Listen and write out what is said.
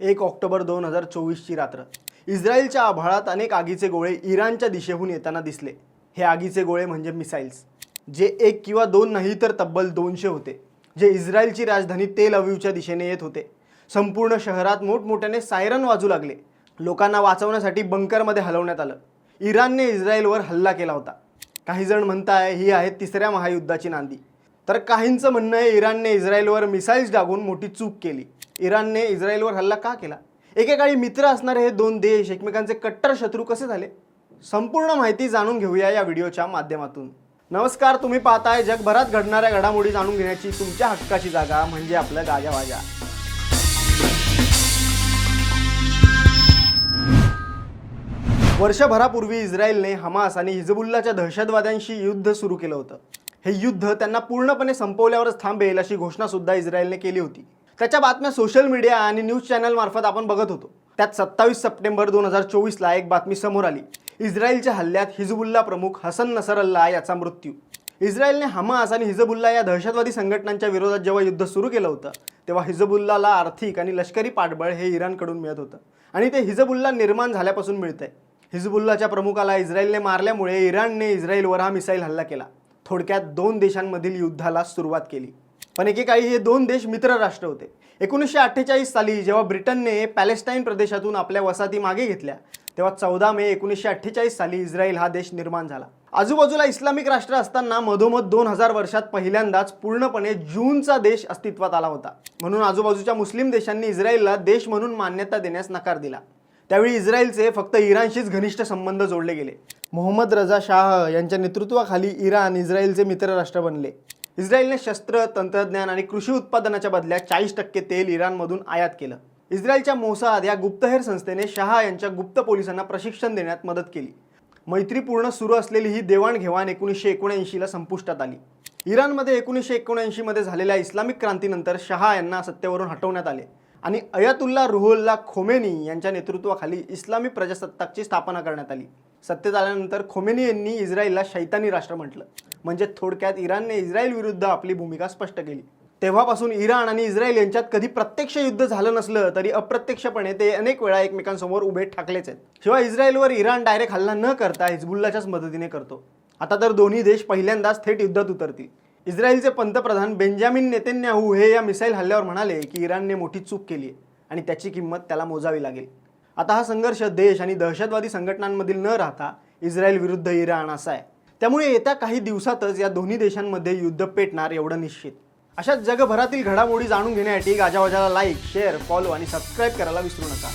एक ऑक्टोबर दोन हजार चोवीसची रात्र. इस्रायलच्या आभाळात अनेक आगीचे गोळे इराणच्या दिशेहून येताना दिसले. हे आगीचे गोळे म्हणजे मिसाईल्स जे एक किंवा दोन नाही तर तब्बल दोनशे होते जे इस्रायलची राजधानी तेल अवीवच्या दिशेने येत होते. संपूर्ण शहरात मोठमोठ्याने सायरन वाजू लागले. लोकांना वाचवण्यासाठी बंकरमध्ये हलवण्यात आलं. इराणने इस्रायलवर हल्ला केला होता. काही जण म्हणताय ही आहे तिसऱ्या महायुद्धाची नांदी. तर काहींचं म्हणणं आहे इराणने इस्रायलवर मिसाईल्स डागून मोठी चूक केली. इराणने इस्रायलवर हल्ला का केला? एकेकाळी मित्र असणारे हे दोन देश एकमेकांचे कट्टर शत्रू कसे झाले? संपूर्ण माहिती जाणून घेऊया या व्हिडिओच्या माध्यमातून. नमस्कार तुम्ही पाहताय जगभरात घडणाऱ्या घडामोडी जाणून घेण्याची तुमच्या हक्काची जागा म्हणजे आपलं गाजावाजा वर्षभरापूर्वी इस्रायलने हमास आणि हिजबुल्लाच्या दहशतवाद्यांशी युद्ध सुरू केलं होतं. हे युद्ध त्यांना पूर्णपणे संपवल्यावरच थांबेल अशी घोषणा सुद्धा इस्रायलने केली होती. त्याच्या बातम्या सोशल मीडिया आणि न्यूज चॅनलमार्फत आपण बघत होतो. त्यात सत्तावीस सप्टेंबर दोन हजार चोवीसला एक बातमी समोर आली. इस्रायलच्या हल्ल्यात हिजबुल्ला प्रमुख हसन नसरल्ला याचा मृत्यू. इस्रायलने हमास आणि हिजबुल्ला या दहशतवादी संघटनांच्या विरोधात जेव्हा युद्ध सुरू केलं होतं तेव्हा हिजबुल्लाला आर्थिक आणि लष्करी पाठबळ हे इराणकडून मिळत होतं. आणि ते हिजबुल्ला निर्माण झाल्यापासून मिळतंय. हिजबुल्लाच्या प्रमुखाला इस्रायलने मारल्यामुळे इराणने इस्रायलवर हा मिसाईल हल्ला केला. थोडक्यात दोन देशांमधील युद्धाला सुरुवात केली. पण एकेकाळी हे दोन देश मित्र राष्ट्र होते. एकोणीसशे अठ्ठेचाळीस साली जेव्हा ब्रिटनने पॅलेस्टाईन प्रदेशातून आपल्या वसाहती मागे घेतल्या तेव्हा चौदा मे एकोणीसशे अठ्ठेचाळीस साली इस्रायल हा देश निर्माण झाला. आजूबाजूला इस्लामिक राष्ट्र असताना मधोमध दोन हजार वर्षात पहिल्यांदाच पूर्णपणे जूनचा देश अस्तित्वात आला होता. म्हणून आजूबाजूच्या मुस्लिम देशांनी इस्रायलला देश म्हणून मान्यता देण्यास नकार दिला. त्यावेळी इस्रायलचे फक्त इराणशीच घनिष्ठ संबंध जोडले गेले. मोहम्मद रजा शाह यांच्या नेतृत्वाखाली इराण इस्रायलचे मित्र राष्ट्र बनले. इस्रायलने शस्त्र तंत्रज्ञान आणि कृषी उत्पादनाच्या बदल्यात चाळीस टक्के तेल इराणमधून आयात केलं. इस्रायलच्या मोसाद या गुप्तहेर संस्थेने शहा यांच्या गुप्त पोलिसांना प्रशिक्षण देण्यात मदत केली. मैत्रीपूर्ण सुरू असलेली ही देवाणघेवाण एकोणीसशे एकोणऐंशीला संपुष्टात आली. इराणमध्ये एकोणीसशे एकोणऐंशीमध्ये झालेल्या इस्लामिक क्रांतीनंतर शहा यांना सत्तेवरून हटवण्यात आले आणि अयातुल्ला रुहुल्ला खोमेनी यांच्या नेतृत्वाखाली इस्लामी प्रजासत्ताकची स्थापना करण्यात आली. सत्तेत आल्यानंतर खोमेनी यांनी इस्रायलला शैतानी राष्ट्र म्हटलं. म्हणजे थोडक्यात इराणने इस्रायल विरुद्ध आपली भूमिका स्पष्ट केली. तेव्हापासून इराण आणि इस्रायल यांच्यात कधी प्रत्यक्ष युद्ध झालं नसलं तरी अप्रत्यक्षपणे ते अनेक वेळा एकमेकांसमोर उभे ठाकलेच आहेत. शिवाय इस्रायलवर इराण डायरेक्ट हल्ला न करता हिजबुल्लाच्याच मदतीने करतो. आता तर दोन्ही देश पहिल्यांदाच थेट युद्धात उतरतील. इस्रायलचे पंतप्रधान बेंजामिन नेतेन्याहू हे या मिसाईल हल्ल्यावर म्हणाले की इराणने मोठी चूक केली आहे आणि त्याची किंमत त्याला मोजावी लागेल. आता हा संघर्ष देश आणि दहशतवादी संघटनांमधील न राहता इस्रायल विरुद्ध इराण असा आहे. त्यामुळे येत्या काही दिवसातच या दोन्ही देशांमध्ये युद्ध पेटणार एवढं निश्चित. अशा जगभरातील घडामोडी जाणून घेण्यासाठी गाजावाजाला लाईक शेअर फॉलो आणि सबस्क्राईब करायला विसरू नका.